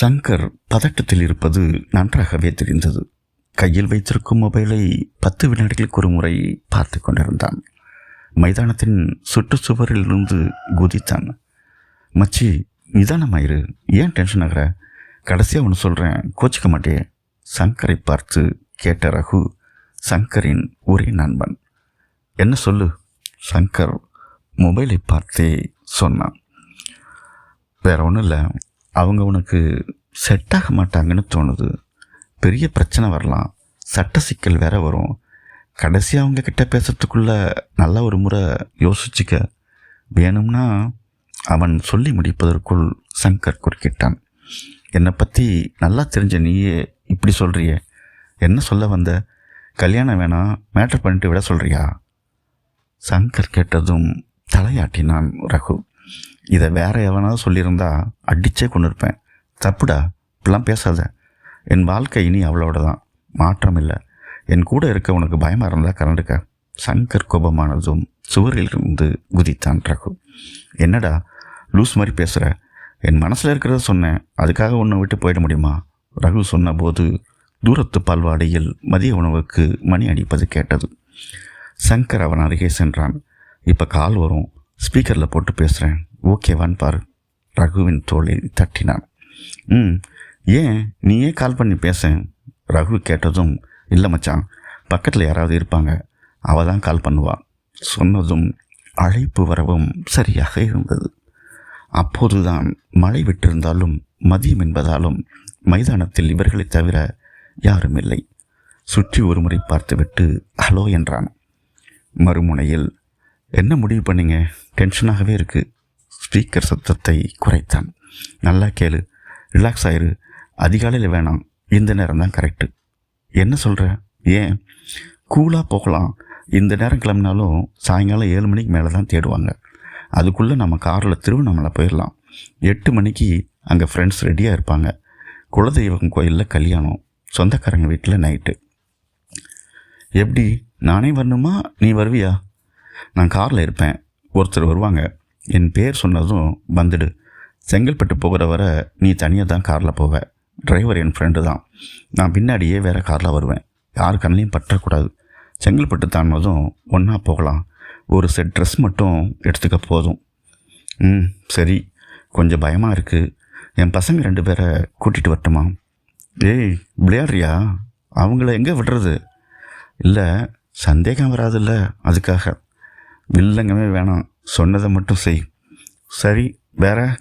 சங்கர் பதட்டத்தில் இருப்பது நன்றாகவே தெரிந்தது. கையில் வைத்திருக்கும் மொபைலை பத்து வினாடிகளுக்கு ஒரு முறை பார்த்து கொண்டிருந்தான். மைதானத்தின் சுற்றுச்சுவரில் இருந்து குதித்தான். மச்சி நிதானமாயிரு. ஏன் டென்ஷன் ஆகிற? கடைசியாக ஒன்று சொல்கிறேன் கோச்சிக்க மாட்டே சங்கரை பார்த்து கேட்ட ரகு சங்கரின் ஒரே நண்பன். என்ன சொல்லு? சங்கர் மொபைலை பார்த்தே சொன்னான். வேற ஒன்றும் இல்லை. அவங்க உனக்கு செட் ஆக மாட்டாங்கன்னு தோணுது. பெரிய பிரச்சனை வரலாம். சட்ட சிக்கல் வேற வரும். கடைசி அவங்க கிட்ட பேசுறதுக்குள்ள நல்லா ஒரு முறை யோசிச்சுக்க. வேணும்னா அவன் சொல்லி முடிப்பதற்குள் சங்கர் குறுக்கிட்டான். என்னை பற்றி நல்லா தெரிஞ்ச நீயே இப்படி சொல்கிறியே என்ன சொல்ல வந்த? கல்யாணம் வேணாம் மேட்டர் பண்ணிட்டு விட சொல்கிறியா சங்கர் கேட்டதும் தலையாட்டினான் ரகு. இதை வேற எவனாவது சொல்லியிருந்தா அடித்தே கொண்டு இருப்பேன் தப்புடா இப்படிலாம் பேசாத. என் வாழ்க்கை இனி அவளோட தான் மாற்றம் இல்லை. என் கூட இருக்க உனக்கு பயமாக இருந்தால் கரண்டுக்க. சங்கர் கோபமானதும் சுவரில் இருந்து குதித்தான் ரகு. என்னடா லூஸ் மாதிரி பேசுகிற என் மனசில் இருக்கிறத சொன்னேன். அதுக்காக உன்னை விட்டு போயிட முடியுமா? ரகு சொன்னபோது தூரத்து பால்வாடியில் மதிய உணவுக்கு மணி அடிப்பது கேட்டது. சங்கர் அவன் அருகே சென்றான். இப்போ கால் வரும். ஸ்பீக்கரில் போட்டு பேசுகிறேன் ஓகேவான்னு பாரு. ரகுவின் தோளை தட்டினான். ம் ஏன் நீயே கால் பண்ணி பேச. ரகு கேட்டதும் இல்லை மச்சான் பக்கத்தில் யாராவது இருப்பாங்க. அவள் தான் கால் பண்ணுவா. சொன்னதும் அழைப்பு வரவும் சரியாக இருந்தது. அப்போதுதான் மழை விட்டிருந்தாலும் மதியம் என்பதாலும் மைதானத்தில் இவர்களை தவிர யாரும் இல்லை. சுற்றி ஒரு முறை பார்த்துவிட்டு ஹலோ என்றான். மறுமுனையில் என்ன முடிவு பண்ணீங்க? டென்ஷனாகவே இருக்குது ஸ்பீக்கர் சத்தத்தை குறைத்தான். நல்லா கேளு. ரிலாக்ஸ் ஆயிரு. அதிகாலையில் வேணாம். இந்த நேரம் தான் கரெக்டு என்ன சொல்கிற ஏன்? கூலாக போகலாம். இந்த நேரம் கிளம்பினாலும் சாயங்காலம் ஏழு மணிக்கு மேலே தான் தேடுவாங்க. அதுக்குள்ளே நம்ம காரில் திருவண்ணாமலை போயிடலாம் எட்டு மணிக்கு அங்கே ஃப்ரெண்ட்ஸ் ரெடியாக இருப்பாங்க. குலதெய்வம் கோயிலில் கல்யாணம். சொந்தக்காரங்க வீட்டில் நைட்டு எப்படி? நானே வரணுமா? நீ வருவியா? நான் காரில் இருப்பேன். ஒருத்தர் வருவாங்க. என் பேர் சொன்னதும் வந்துடு. செங்கல்பட்டு போகிற வர நீ தனியாக தான் காரில் போவ. டிரைவர் என் ஃப்ரெண்டு தான். நான் பின்னாடியே வேறு காரில் வருவேன். யார் கண்ணையும் பற்றக்கூடாது. செங்கல்பட்டு தாண்டதும் ஒன்றா போகலாம். ஒரு செட் ட்ரெஸ் மட்டும் எடுத்துக்க போதும். ம் சரி. கொஞ்சம் பயமாக இருக்குது என் பசங்க ரெண்டு பேரை கூட்டிகிட்டு வரட்டுமா? ஏய் விளையாடுறியா? அவங்கள எங்கே விடுறது? இல்லை சந்தேகம் வராதுல்ல அதுக்காக. வில்லங்கமே வேணாம். சொன்னதை மட்டும் செய். சரி வேற?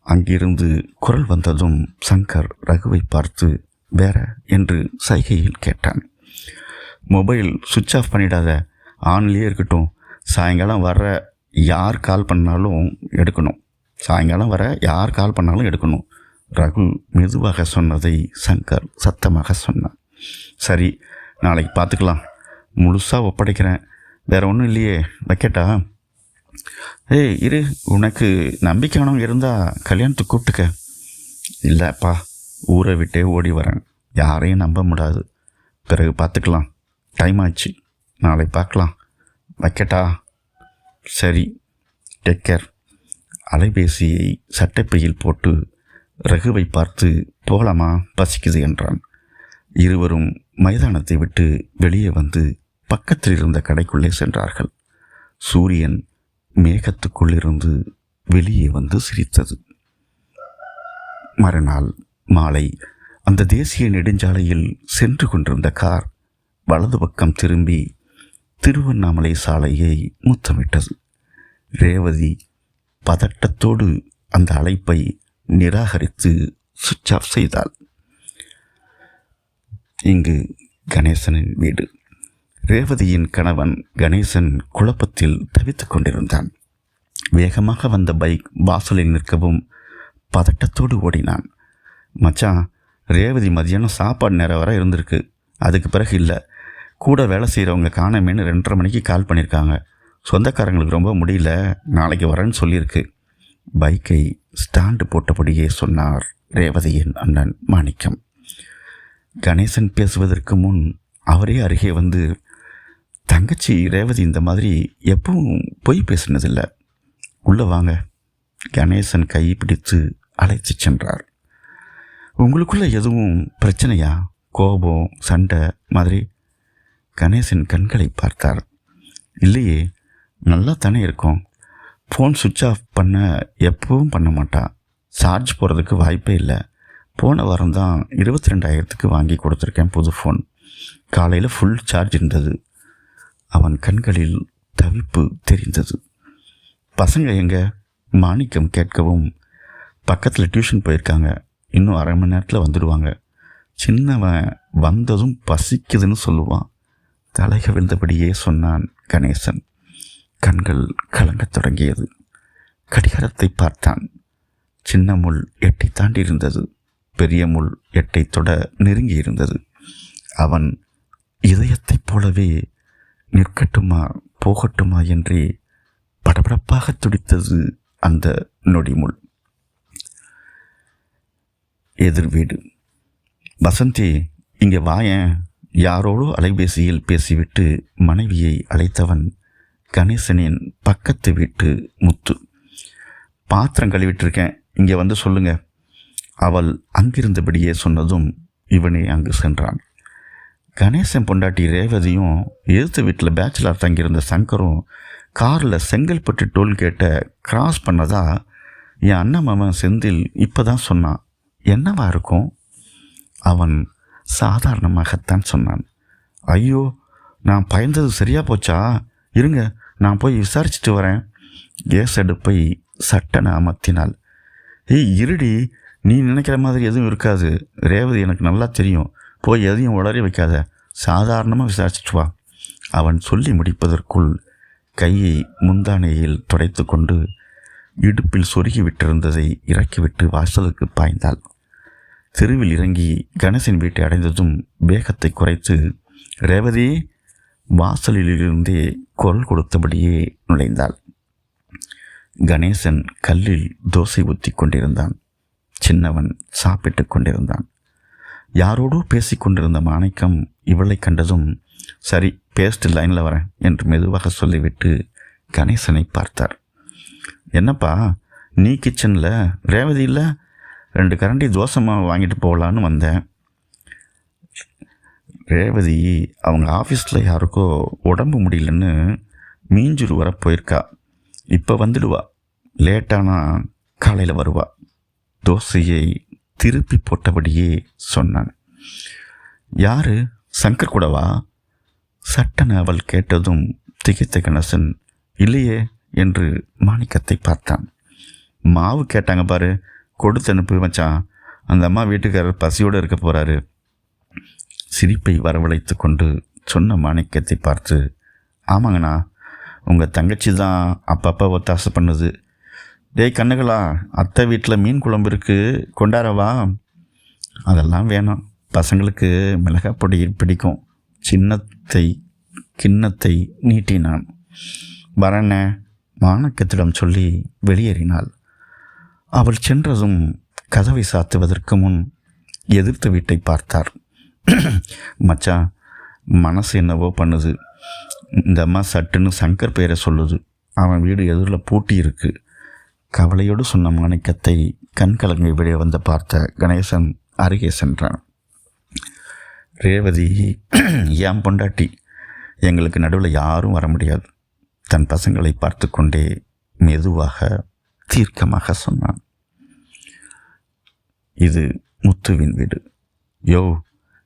அங்கிருந்து குரல் வந்ததும் சங்கர் ரகுவை பார்த்து வேற? என்று சைகையில் கேட்டான். மொபைல் சுவிட்ச் ஆஃப் பண்ணிடாத. ஆன்லேயே இருக்கட்டும். சாயங்காலம் வர யார் கால் பண்ணாலும் எடுக்கணும். சாயங்காலம் வர யார் கால் பண்ணாலும் எடுக்கணும். ரகு மெதுவாக சொன்னதை சங்கர் சத்தமாக சொன்னான். சரி நாளைக்கு பார்த்துக்கலாம். முழுசாக ஒப்படைக்கிறேன். வேறு ஒன்றும் இல்லையே வைக்கட்டா ஏய் இரு உனக்கு நம்பிக்கையானவங்க இருந்தால் கல்யாணத்துக்கு கூப்பிட்டுக்க. இல்லைப்பா ஊரை விட்டே ஓடி வரேன். யாரையும் நம்ப முடியாது. பிறகு பார்த்துக்கலாம். டைம் ஆச்சு. நாளை பார்க்கலாம். வைக்கட்டா சரி. டேக் கேர் அலைபேசியை சட்டைப்பையில் போட்டு ரகுவை பார்த்து போகலாமா பசிக்குது என்றான். இருவரும் மைதானத்தை விட்டு வெளியே வந்து பக்கத்தில் இருந்த கடைக்குள்ளே சென்றார்கள். சூரியன் மேகத்துக்குள்ளிருந்து வெளியே வந்து சிரித்தது. மறுநாள் மாலை அந்த தேசிய நெடுஞ்சாலையில் சென்று கொண்டிருந்த கார் வலது பக்கம் திரும்பி திருவண்ணாமலை சாலையை முத்தமிட்டது. ரேவதி பதட்டத்தோடு அந்த அழைப்பை நிராகரித்து சுவிட்ச் ஆஃப் செய்தாள். இங்கு கணேசனின் வீடு. ரேவதியின் கணவன் கணேசன் குழப்பத்தில் தவித்துக் கொண்டிருந்தான். வேகமாக வந்த பைக் வாசலில் நிற்கவும் பதட்டத்தோடு ஓடினான். மச்சான் ரேவதி மதியானம் சாப்பாடு நேரம் வர இருந்திருக்கு. அதுக்கு பிறகு இல்லை. கூட வேலை செய்கிறவங்க காணமேன்னு ரெண்டரை மணிக்கு கால் பண்ணியிருக்காங்க சொந்தக்காரங்களுக்கு ரொம்ப முடியல. நாளைக்கு வரேன்னு சொல்லியிருக்கு. பைக்கை ஸ்டாண்டு போட்டபடியே சொன்னார் ரேவதியின் அண்ணன் மாணிக்கம். கணேசன் பேசுவதற்கு முன் அவரே அருகே வந்து தங்கச்சி ரேவதி இந்த மாதிரி எப்பவும் பொய் பேசினதில்லை. உள்ளே வாங்க. கணேசன் கை பிடித்து அழைத்து சென்றார். உங்களுக்குள்ள எதுவும் பிரச்சனையா? கோபம் சண்டை மாதிரி? கணேசன் கண்களை பார்த்தார். இல்லையே நல்லா தானே இருக்கும். ஃபோன் சுவிட்ச் ஆஃப் பண்ண எப்பவும் பண்ண மாட்டான் சார்ஜ் போகிறதுக்கு வாய்ப்பே இல்லை. போன வாரம் தான் இருபத்தி ரெண்டாயிரத்துக்கு வாங்கி கொடுத்துருக்கேன் புது ஃபோன் காலையில் ஃபுல் சார்ஜ் இருந்தது. அவன் கண்களில் தவிப்பு தெரிந்தது. பசங்க எங்க? மாணிக்கம் கேட்கவும் பக்கத்தில் டியூஷன் போயிருக்காங்க. இன்னும் அரை மணி நேரத்தில் வந்துடுவாங்க. சின்னவன் வந்ததும் பசிக்குதுன்னு சொல்லுவான். தலைக விழுந்தபடியே சொன்னான் கணேசன். கண்கள் கலங்கத் தொடங்கியது. கடிகாரத்தை பார்த்தான். சின்ன முள் எட்டை தாண்டி இருந்தது பெரிய முள் எட்டை தொட நெருங்கி இருந்தது அவன் இதயத்தைப் போலவே நிற்கட்டுமா போகட்டுமா என்றே படபடப்பாக துடித்தது அந்த நொடிமுள். எதிர் வீடு. வசந்தி இங்கே வாயேன். யாரோடோ அலைபேசியில் பேசிவிட்டு மனைவியை அழைத்தவன் கணேசனின் பக்கத்து வீட்டு முத்து. பாத்திரம் கழுவிட்டிருக்கேன். இங்கே வந்து சொல்லுங்க. அவள் அங்கிருந்தபடியே சொன்னதும் இவனே அங்கு சென்றான். கணேசன் பொண்டாட்டி ரேவதியும் எழுத்து வீட்டில் பேச்சுலர் தங்கியிருந்த சங்கரும் காரில் செங்கல்பட்டு டோல்கேட்டை கிராஸ் பண்ணதா என் அண்ணன் மாமன் செந்தில் இப்போ தான் சொன்னான். என்னவா இருக்கும்? அவன் சாதாரணமாகத்தான் சொன்னான். ஐயோ நான் பயந்தது சரியாக போச்சா? இருங்க நான் போய் விசாரிச்சுட்டு வரேன். கேஸ் அடுப்பை சட்டன அமர்த்தினாள். ஏய் இருடி நீ நினைக்கிற மாதிரி எதுவும் இருக்காது. ரேவதி எனக்கு நல்லா தெரியும். போய் எதையும் உளறி வைக்காத. சாதாரணமாக விசாரிச்சுட்டு வா. அவன் சொல்லி முடிப்பதற்குள் கையை முந்தானையில் துடைத்து கொண்டு இடுப்பில் சொருகி விட்டிருந்ததை இறக்கிவிட்டு வாசலுக்கு பாய்ந்தாள். தெருவில் இறங்கி கணேசன் வீட்டை அடைந்ததும் வேகத்தை குறைத்து ரேவதி! வாசலிலிருந்தே குரல் கொடுத்தபடியே நுழைந்தாள். கணேசன் கல்லில் தோசை ஊற்றி கொண்டிருந்தான். சின்னவன் சாப்பிட்டு கொண்டிருந்தான். யாரோடோ பேசிக்கொண்டிருந்த மாணிக்கம் இவளை கண்டதும் சரி பேஸ்ட் லைனில் வரேன் என்று மெதுவாக சொல்லிவிட்டு கணேசனை பார்த்தார். என்னப்பா நீ கிச்சனில் ரேவதி இல்லை? ரெண்டு கரண்டி தோசை மாவு வாங்கிட்டு போகலான்னு வந்தேன். ரேவதி அவங்க ஆஃபீஸில் யாருக்கோ உடம்பு முடியலன்னு மீஞ்சூர் வர போயிருக்கா. இப்போ வந்துடுவா. லேட்டானா காலையில் வருவா. தோசையை திருப்பி போட்டபடியே சொன்னான் யாரு? சங்கர் கூடவா? சட்டன அவள் கேட்டதும் திகைத்த கணேசன் இல்லையே என்று மாணிக்கத்தை பார்த்தான். மாவு கேட்டாங்க பாரு கொடுத்து அனுப்பி மச்சான். அந்த அம்மா வீட்டுக்காரர் பசியோடு இருக்க போகிறாரு சிரிப்பை வரவழைத்து கொண்டு சொன்ன மாணிக்கத்தை பார்த்து ஆமாங்கண்ணா உங்கள் தங்கச்சி தான் அப்பப்போ ஒத்தாசை பண்ணுது. டேய் கண்ணுகளா அத்தை வீட்டில் மீன் குழம்பு இருக்குது கொண்டாரவா அதெல்லாம் வேணாம். பசங்களுக்கு மிளகாய் பொடி பிடிக்கும். சின்னத்தை கிண்ணத்தை நீட்டினான். வரண மாணக்கத்திடம் சொல்லி வெளியேறினாள். அவள் சென்றதும் கதவை சாத்துவதற்கு முன் எதிர்த்த வீட்டை பார்த்தார். மச்சான் மனசு என்னவோ பண்ணுது. இந்த அம்மா சட்டுன்னு சங்கர் பெயரை சொல்லுது. அவன் வீடு எதிரில் பூட்டி இருக்குது கவலையோடு சொன்ன மாணிக்கத்தை கண்கலங்கை வெளியே வந்து பார்த்த கணேசன் அருகே சென்றான். ரேவதி ஏன் பொண்டாட்டி? எங்களுக்கு நடுவில் யாரும் வர முடியாது. தன் பசங்களை பார்த்து கொண்டே மெதுவாக தீர்க்கமாக சொன்னான். இது முத்துவின் வீடு. யோ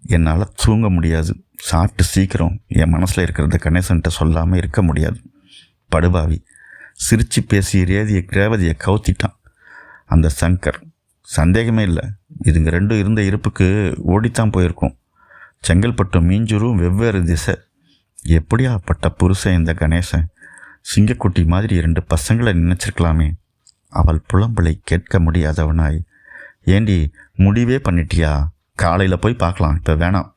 என்னால் தூங்க முடியாது. சாப்பிட்டு சீக்கிரம். என் மனசில் இருக்கிறத கணேசன்ட்ட சொல்லாமல் இருக்க முடியாது. படுபாவி சிரித்து பேசி ரேதியை ரேவதியை கவுத்திட்டான். அந்த சங்கர் சந்தேகமே இல்லை. இதுங்க ரெண்டும் இருந்த இருப்புக்கு ஓடித்தான் போயிருக்கும். செங்கல்பட்டு மீஞ்சூரும் வெவ்வேறு திசை. எப்படியா பட்ட புருஷன் இந்த கணேசன்? சிங்கக்குட்டி மாதிரி ரெண்டு பசங்களை நினச்சிருக்கலாமே. அவள் புலம்பலை கேட்க முடியாதவனாய். ஏண்டி முடிவே பண்ணிட்டியா? காலையில் போய் பார்க்கலாம் இப்போ வேணாம்.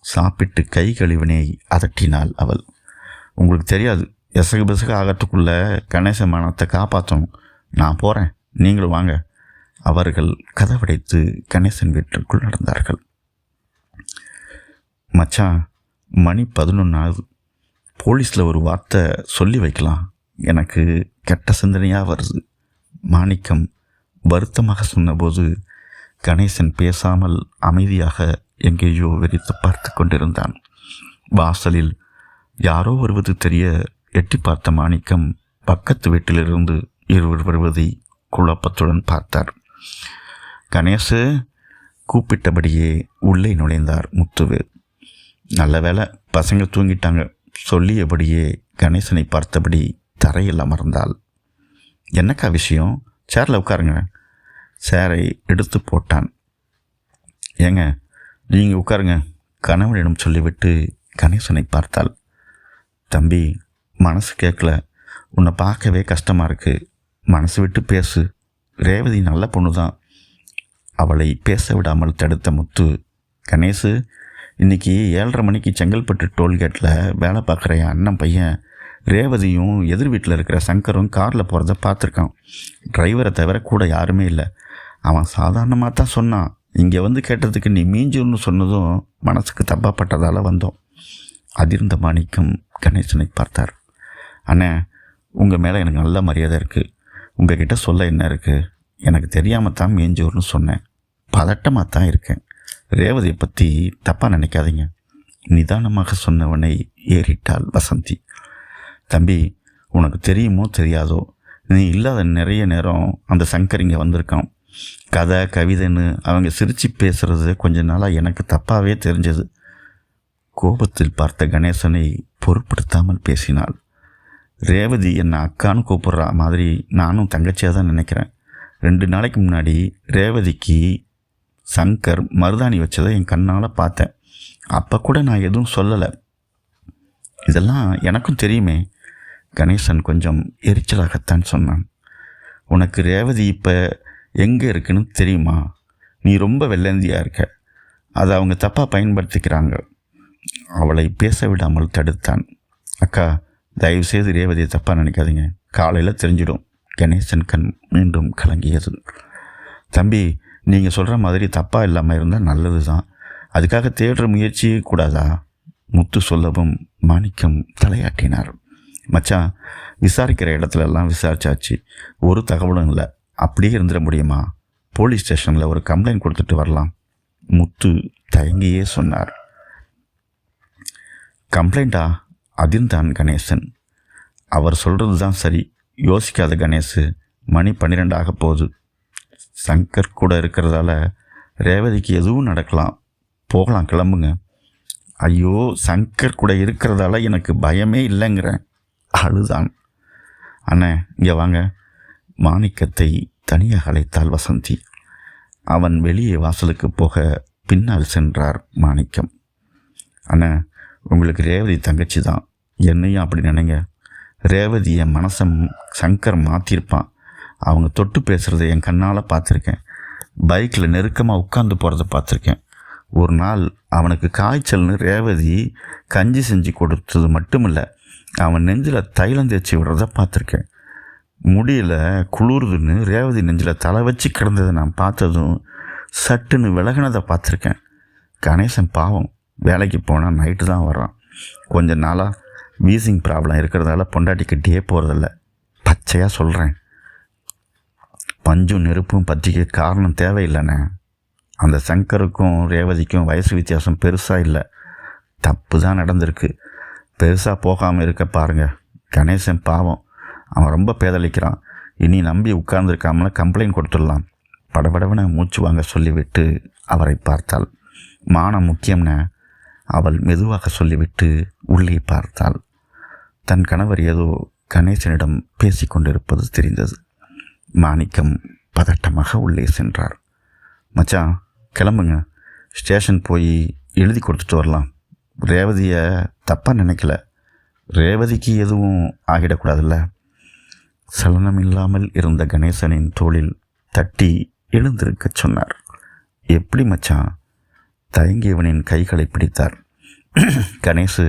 சாப்பிட்டு கை கழிவினை அதட்டினாள் அவள். உங்களுக்கு தெரியாது எசகு பிசகு ஆகத்துக்குள்ள கணேச மனத்தை காப்பாற்றணும் நான் போகிறேன் நீங்களும் வாங்க. அவர்கள் கதவடைத்து கணேசன் வீட்டிற்குள் நடந்தார்கள். மச்சான் மணி பதினொன்னாவது போலீஸில் ஒரு வார்த்தை சொல்லி வைக்கலாம். எனக்கு கெட்ட சிந்தனையாக வருது. மாணிக்கம் வருத்தமாக சொன்னபோது கணேசன் பேசாமல் அமைதியாக எங்கேயோ வெறித்து பார்த்து கொண்டிருந்தான். வாசலில் யாரோ வருவது தெரிய எட்டி பார்த்த மாணிக்கம் பக்கத்து வீட்டிலிருந்து இருவர் வருவதை குழப்பத்துடன் பார்த்தார். கணேசு கூப்பிட்டபடியே உள்ளே நுழைந்தார் முத்துவு. நல்ல வேளை பசங்க தூங்கிட்டாங்க. சொல்லியபடியே கணேசனை பார்த்தபடி தரையில் அமர்ந்தாள். என்னக்கா விஷயம்? சேரில் உட்காருங்க. சேரை எடுத்து போட்டான். ஏங்க நீங்கள் உட்காருங்க. கணவனிடம் சொல்லிவிட்டு கணேசனை பார்த்தாள். தம்பி மனசு கேட்கல உன்னை பார்க்கவே கஷ்டமாக இருக்குது மனசு விட்டு பேசு. ரேவதி நல்ல பொண்ணு தான் அவளை பேச விடாமல் தடுத்த முத்து கணேசு இன்னைக்கு ஏழரை மணிக்கு செங்கல்பட்டு டோல்கேட்டில் வேலை பார்க்குற என் அண்ணன் பையன் ரேவதியும் எதிர் வீட்டில் இருக்கிற சங்கரும் காரில் போகிறத பார்த்துருக்கான். டிரைவரை தவிர கூட யாருமே இல்லை. அவன் சாதாரணமாக தான் சொன்னான். இங்கே வந்து கேட்டதுக்கு நீ மீஞ்சுன்னு சொன்னதும் மனசுக்கு தப்பாப்பட்டதால் வந்தோம். அதிர்ந்த மாணிக்கம் கணேசனை பார்த்தார். அண்ணே உங்கள் மேலே எனக்கு நல்ல மரியாதை இருக்குது உங்ககிட்ட சொல்ல என்ன இருக்குது எனக்கு தெரியாமல் தான் மேஞ்சூர்னு சொன்னேன். பதட்டமாக தான் இருக்கேன். ரேவதியை பற்றி தப்பாக நினைக்காதீங்க. நிதானமாக சொன்னவனை ஏறிட்டாள் வசந்தி. தம்பி உனக்கு தெரியுமோ தெரியாதோ? நீ இல்லாத நிறைய நேரம் அந்த சங்கர் இங்கே வந்திருக்கான். கதை கவிதைன்னு அவங்க சிரித்து பேசுகிறது கொஞ்ச நாளாக எனக்கு தப்பாகவே தெரிஞ்சது. கோபத்தில் பார்த்த கணேசனை பொருட்படுத்தாமல் பேசினாள். ரேவதி என்னை அக்கான்னு கூப்பிட்ற மாதிரி நானும் தங்கச்சியாக தான் நினைக்கிறேன். ரெண்டு நாளைக்கு முன்னாடி ரேவதிக்கு சங்கர் மருதாணி வச்சதை என் கண்ணால் பார்த்தேன். அப்போ கூட நான் எதுவும் சொல்லலை. இதெல்லாம் எனக்கும் தெரியுமே. கணேசன் கொஞ்சம் எரிச்சலாகத்தான் சொன்னான். உனக்கு ரேவதி இப்போ எங்கே இருக்குன்னு தெரியுமா? நீ ரொம்ப வெள்ளந்தியாக இருக்க. அதை அவங்க தப்பாக பயன்படுத்திக்கிறாங்க. அவளை பேச விடாமல் தடுத்தான். அக்கா தயவுசெய்து ரேவதியை தப்பாக நினைக்காதீங்க. காலையில் தெரிஞ்சிடும். கணேசன் கண் மீண்டும் கலங்கியது. தம்பி நீங்கள் சொல்கிற மாதிரி தப்பாக இல்லாமல் இருந்தால் நல்லது தான் அதுக்காக தேடுற முயற்சியே கூடாதா? முத்து சொல்லவும் மாணிக்கம் தலையாட்டினார். மச்சான் விசாரிக்கிற இடத்துல எல்லாம் விசாரிச்சாச்சு. ஒரு தகவலும் இல்லை. அப்படியே இருந்துட முடியுமா? போலீஸ் ஸ்டேஷனில் ஒரு கம்ப்ளைண்ட் கொடுத்துட்டு வரலாம். முத்து தயங்கியே சொன்னார். கம்ப்ளைண்ட்டா அதிர்ந்தான் கணேசன். அவர் சொல்கிறது தான் சரி. யோசிக்காத கணேஷு மணி பன்னிரெண்டு போகுது. சங்கர் கூட இருக்கிறதால ரேவதிக்கு எதுவும் நடக்கலாம். போகலாம் கிளம்புங்க. ஐயோ சங்கர் கூட இருக்கிறதால எனக்கு பயமே இல்லைங்கிறேன் அழுதான். அண்ணே இங்கே வாங்க. மாணிக்கத்தை தனியாக அழைத்தாள் வசந்தி. அவன் வெளியே வாசலுக்கு போக பின்னால் சென்றார் மாணிக்கம். அண்ணன் உங்களுக்கு ரேவதி தங்கச்சி தான். என்னையும் அப்படி நினைங்க. ரேவதி என் மனசை சங்கர் மாற்றிருப்பான் அவங்க தொட்டு பேசுகிறத என் கண்ணால் பார்த்துருக்கேன். பைக்கில் நெருக்கமாக உட்காந்து போகிறத பார்த்துருக்கேன். ஒரு நாள் அவனுக்கு காய்ச்சல்னு ரேவதி கஞ்சி செஞ்சு கொடுத்தது மட்டும் இல்லை அவன் நெஞ்சில் தைலம் தேய்ச்சி விடுறத பார்த்துருக்கேன். முடியல குளிர்துன்னு ரேவதி நெஞ்சில் தலை வச்சு கிடந்ததை நான் பார்த்ததும் சட்டுன்னு விலகினதை பார்த்துருக்கேன். கணேசன் பாவம். வேலைக்கு போனால் நைட்டு தான் வர்றான். கொஞ்ச நாளாக வீசிங் ப்ராப்ளம் இருக்கிறதால பொண்டாட்டி கட்டியே போகிறதில்ல பச்சையாக சொல்கிறேன் பஞ்சும் நெருப்பும் பற்றிக்க காரணம் தேவையில்லைண்ணே. அந்த சங்கருக்கும் ரேவதிக்கும் வயசு வித்தியாசம் பெருசாக இல்லை. தப்பு தான் நடந்திருக்கு. பெருசாக போகாமல் இருக்க பாருங்க. கணேசன் பாவம். அவன் ரொம்ப பேதளிக்கிறான். இனி நம்பி உட்கார்ந்துருக்காமல கம்ப்ளைண்ட் கொடுத்துடலாம். படபடவன மூச்சு வாங்க சொல்லிவிட்டு அவரை பார்த்தாள். மானம் முக்கியம்ண்ணே. அவள் மெதுவாக சொல்லிவிட்டு உள்ளே பார்த்தாள். தன் கணவர் ஏதோ கணேசனிடம் பேசிக்கொண்டிருப்பது தெரிந்தது. மாணிக்கம் பதட்டமாக உள்ளே சென்றார். மச்சான் கிளம்புங்க. ஸ்டேஷன் போய் எழுதி கொடுத்துட்டு வரலாம். ரேவதியை தப்பாக நினைக்கல. ரேவதிக்கு எதுவும் ஆகிடக்கூடாதுல்ல. சலனம் இல்லாமல் இருந்த கணேசனின் தோளில் தட்டி எழுந்திருக்கச் சொன்னார். எப்படி மச்சான் தயங்கியவனின் கைகளை பிடித்தார். கணேசு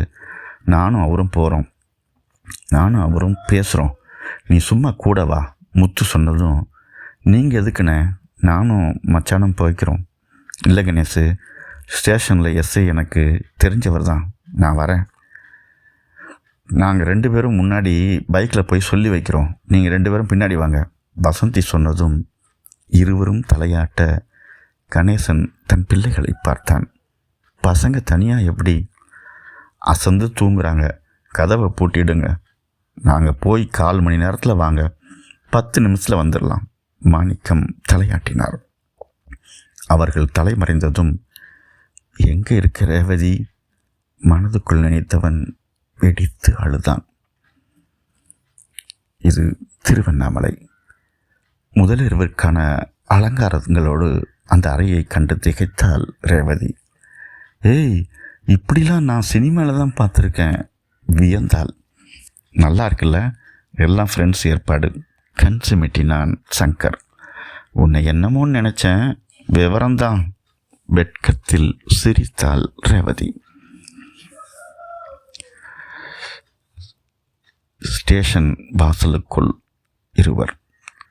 நானும் அவரும் போகிறோம் நானும் அவரும் பேசுகிறோம் நீ சும்மா கூட வா முத்து சொன்னதும் நீங்கள் எதுக்குண்ணே? நானும் மச்சானும் போய்க்கிறோம். இல்லை கணேஷு ஸ்டேஷனில் எஸ்ஐ எனக்கு தெரிஞ்சவர் தான். நான் வரேன். நாங்கள் ரெண்டு பேரும் முன்னாடி பைக்கில் போய் சொல்லி வைக்கிறோம். நீங்கள் ரெண்டு பேரும் பின்னாடி வாங்க. வசந்தி சொன்னதும் இருவரும் தலையாட்ட கணேசன் தன் பிள்ளைகளை பார்த்தான். பசங்க தனியாக எப்படி? அசந்து தூங்குறாங்க. கதவை பூட்டிடுங்க. நாங்கள் போய் கால் மணி நேரத்தில் வாங்க. பத்து நிமிஷத்தில் வந்துடலாம். மாணிக்கம் தலையாட்டினார். அவர்கள் தலைமறைந்ததும் எங்கே இருக்க ரேவதி? மனதுக்குள் நினைத்தவன் வெடித்து அழுதான். இது திருவண்ணாமலை. முதலிரவிற்கான அலங்காரங்களோடு அந்த அறையை கண்டு திகைத்தாள் ரேவதி. ஏய் இப்படிலாம் நான் சினிமாவில் தான் பார்த்துருக்கேன் வியந்தாள். நல்லா இருக்குல்ல? எல்லாம் ஃப்ரெண்ட்ஸ் ஏற்பாடு கண் சிமிட்டினான் சங்கர். உன்னை என்னமோன்னு நினச்சேன். விவரம்தான் வெட்கத்தில் சிரித்தாள் ரேவதி. ஸ்டேஷன் வாசலுக்குள் இருவர்.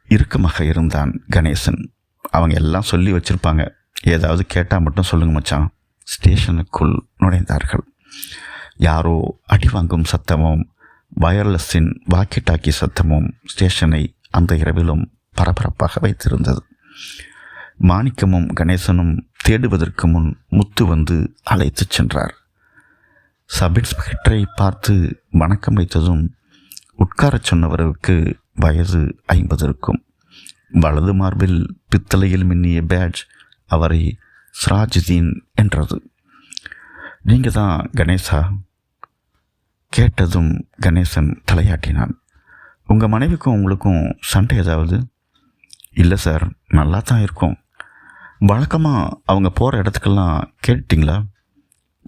இறுக்கமாக இருந்தான் கணேசன். அவங்க எல்லாம் சொல்லி வச்சிருப்பாங்க. ஏதாவது கேட்டால் மட்டும் சொல்லுங்க மச்சான். ஸ்டேஷனுக்குள் நுழைந்தார்கள். யாரோ அடி வாங்கும் சத்தமும் வயர்லெஸ்ஸின் வாக்கி டாக்கி சத்தமும் ஸ்டேஷனை அந்த இரவிலும் பரபரப்பாக வைத்திருந்தது. மாணிக்கமும் கணேசனும் தேடுவதற்கு முன் முத்து வந்து அழைத்துச் சென்றார். சப் இன்ஸ்பெக்டரை பார்த்து வணக்கம் வைத்ததும் உட்காரச் சொன்னவருக்கு வயது ஐம்பது இருக்கும். வலது மார்பில் பித்தளையில் மின்னிய பேட்ஜ் அவரை ஸ்ராஜுதீன் என்றது. நீங்கள் தான் கணேசா? கேட்டதும் கணேசன் தலையாட்டினான். உங்கள் மனைவிக்கும் உங்களுக்கும் சண்டை ஏதாவது? இல்லை சார் நல்லா தான் இருக்கும். வழக்கமாக அவங்க போகிற இடத்துக்கெல்லாம் கேட்டுட்டிங்களா?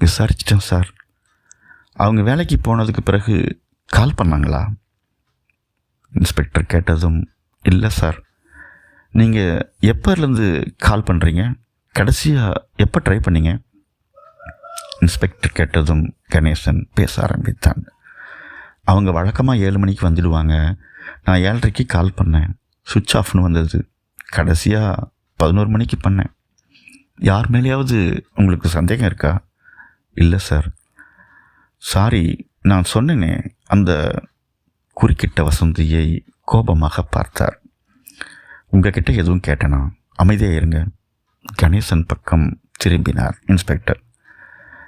விசாரிச்சிட்டேன் சார். அவங்க வேலைக்கு போனதுக்கு பிறகு கால் பண்ணாங்களா? இன்ஸ்பெக்டர் கேட்டதும் இல்லை சார். நீங்கள் எப்போலேருந்து கால் பண்ணுறீங்க கடைசியாக எப்போ ட்ரை பண்ணீங்க? இன்ஸ்பெக்டர் கேட்டதும் கணேசன் பேச ஆரம்பித்தான். அவங்க வழக்கமாக ஏழு மணிக்கு வந்துடுவாங்க. நான் ஏழரைக்கு கால் பண்ணேன். சுவிட்ச் ஆஃப்னு வந்தது. கடைசியாக பதினோரு மணிக்கு பண்ணேன். யார் மேலேயாவது உங்களுக்கு சந்தேகம் இருக்கா? இல்லை சார் சாரி நான் சொன்னேனே அந்த குறுக்கிட்ட வசந்தியை கோபமாக பார்த்தார். உங்ககிட்ட எதுவும் கேட்டேனா? அமைதியாக இருங்க. கணேசன் பக்கம் திரும்பினார் இன்ஸ்பெக்டர்.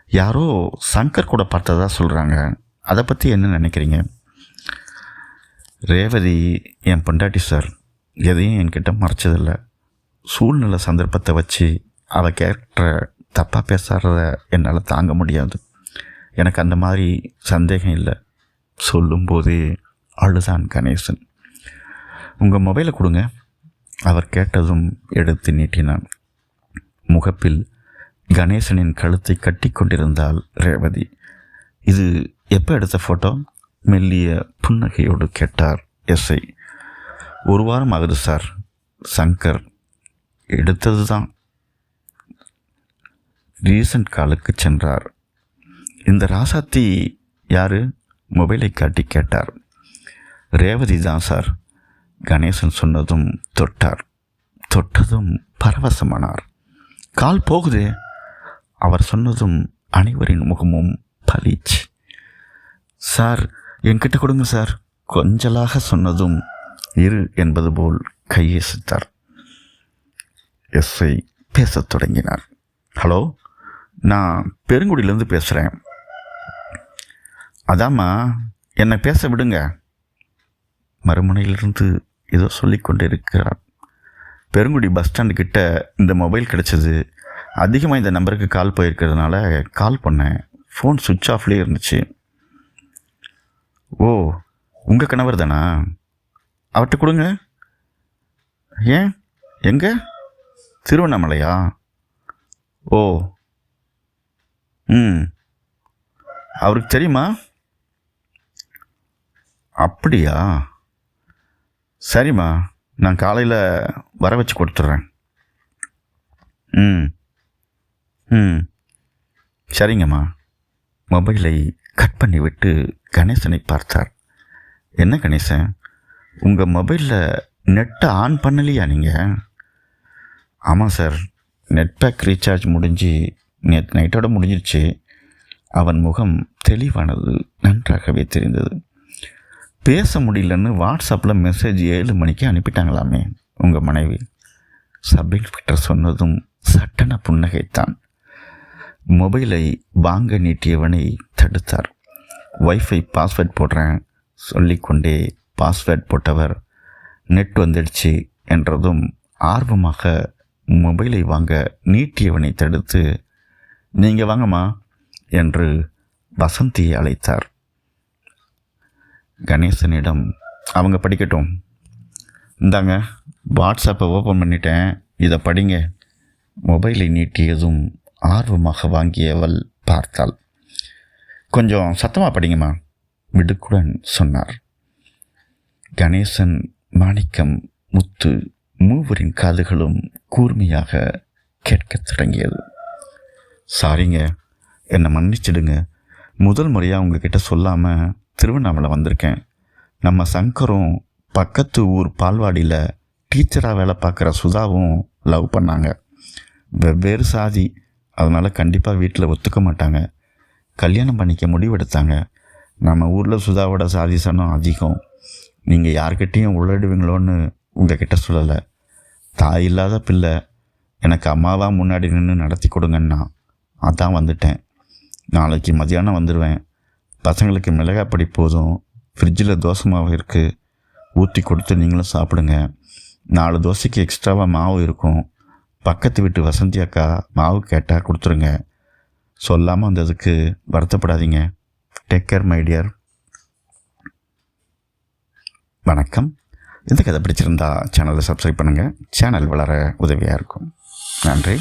யாரோ சங்கர் கூட பார்த்ததா சொல்கிறாங்க அதை பற்றி என்ன நினைக்கிறீங்க? ரேவதி என் பொண்டாட்டி சார் எதையும் என்கிட்ட மறைச்சதில்லை. சூழ்நிலை சந்தர்ப்பத்தை வச்சு அவள் கேட்ட தப்பாக பேசுகிறத என்னால் தாங்க முடியாது. எனக்கு அந்த மாதிரி சந்தேகம் இல்லை. சொல்லும்போதே அழுதான் கணேசன். உங்கள் மொபைலை கொடுங்க. அவர் கேட்டதும் எடுத்து நீட்டினான். முகப்பில் கணேசனின் கழுத்தை கட்டி கொண்டிருந்தாள் ரேவதி. இது எப்போ எடுத்த ஃபோட்டோ மெல்லிய புன்னகையோடு கேட்டார் எஸ்ஐ. ஒரு வாரம் ஆகுது சார். சங்கர் எடுத்தது தான். ரீசன்ட் காலுக்கு சென்றார். இந்த ராசாத்தி யாரு? மொபைலை காட்டி கேட்டார். ரேவதி தான் சார். கணேசன் சொன்னதும் தொட்டார். தொட்டதும் பரவசமானார். கால் போகுதே. அவர் சொன்னதும் அனைவரின் முகமும் பளிச் சார் என்கிட்ட கொடுங்க சார். கொஞ்சலாக சொன்னதும் இரு என்பது போல் கையேசித்தார். எஸ்ஐ பேசத் தொடங்கினார். ஹலோ நான் பெருங்குடியிலேருந்து பேசுகிறேன் அதாம்மா என்னை பேச விடுங்க. மறுமுனையிலிருந்து ஏதோ சொல்லிக்கொண்டு இருக்கிறார் பெருங்குடி பஸ் ஸ்டாண்டு கிட்ட இந்த மொபைல் கிடச்சிது. அதிகமாக இந்த நம்பருக்கு கால் போயிருக்கிறதுனால கால் பண்ணேன். ஃபோன் சுவிட்ச் ஆஃப்லேயே இருந்துச்சு. ஓ உங்கள் கணவர் தானா? அவர்கிட்ட கொடுங்க. ஏன்? எங்கே? திருவண்ணாமலையா? ஓ. ம். அவருக்கு தெரியுமா? அப்படியா? சரிம்மா நான் காலையில் வர வச்சு கொடுத்துட்றேன். ம். ம். சரிங்கம்மா. மொபைலை கட் பண்ணிவிட்டு கணேசனை பார்த்தார். என்ன கணேசன்? உங்கள் மொபைலில் நெட்டை ஆன் பண்ணலையா நீங்கள் ஆமாம் சார் நெட் பேக் ரீசார்ஜ் முடிஞ்சு நேற்று நைட்டோட முடிஞ்சிருச்சு. அவன் முகம் தெளிவானது நன்றாகவே தெரிந்தது. பேச முடியலன்னு வாட்ஸ்அப்பில் மெசேஜ் ஏழு மணிக்கு அனுப்பிட்டாங்களாமே உங்கள் மனைவி. சப் இன்ஸ்பெக்டர் சொன்னதும் சட்டன புன்னகைத்தான். மொபைலை வாங்க நீட்டியவனை தடுத்தார். ஒய்ஃபை பாஸ்வேர்ட் போடுறேன் சொல்லிக்கொண்டே பாஸ்வேர்ட் போட்டவர் நெட் வந்துடுச்சு என்றதும் ஆர்வமாக மொபைலை வாங்க நீட்டியவனை தடுத்து நீங்கள் வாங்கம்மா என்று வசந்தியை அழைத்தார். கணேசனிடம் அவங்க படிக்கட்டும். இந்தாங்க வாட்ஸ்அப்பை ஓப்பன் பண்ணிட்டேன். இதை படிங்க. மொபைலை நீட்டியதும் ஆர்வமாக வாங்கியவள் பார்த்தாள். கொஞ்சம் சத்தமாக படிங்கம்மா விடுக்குடன் சொன்னார். கணேசன் மாணிக்கம் முத்து மூவரின் காதுகளும் கூர்மையாக கேட்கத் தொடங்கியது. சாரிங்க என்னை மன்னிச்சிடுங்க. முதல் முறையாக உங்ககிட்ட சொல்லாமல் திருவண்ணாமலை வந்திருக்கேன். நம்ம சங்கரும் பக்கத்து ஊர் பால்வாடியில் டீச்சராக வேலை பார்க்குற சுதாவும் லவ் பண்ணாங்க. வெவ்வேறு சாதி அதனால் கண்டிப்பாக வீட்டில் ஒத்துக்க மாட்டாங்க. கல்யாணம் பண்ணிக்க முடிவெடுத்தாங்க. நம்ம ஊரில் சுதாவோட சாதி சனம் அதிகம். நீங்கள் யார்கிட்டேயும் உள்ளிடுவீங்களோன்னு உங்ககிட்ட சொல்லலை. தாய் இல்லாத பிள்ளை எனக்கு அம்மாவாக முன்னாடி நின்று நடத்தி கொடுங்கன்னா அதான் வந்துட்டேன். நாளைக்கு மதியானம் வந்துடுவேன் பசங்களுக்கு மிளகாய் பொடி போதும். ஃப்ரிட்ஜில் தோசை மாவு இருக்குது ஊற்றி கொடுத்து நீங்களும் சாப்பிடுங்க. நாலு தோசைக்கு எக்ஸ்ட்ராவாக மாவு இருக்கும். பக்கத்து வீட்டு வசந்தி அக்கா மாவு கேட்டால் கொடுத்துருங்க. சொல்லாமல் வந்ததுக்கு வருத்தப்படாதீங்க. டேக் கேர் மை டியர் வணக்கம். இந்த கதை பிடிச்சிருந்தா சேனலை சப்ஸ்கிரைப் பண்ணுங்கள் சேனல் வளர உதவியாக இருக்கும். நன்றி.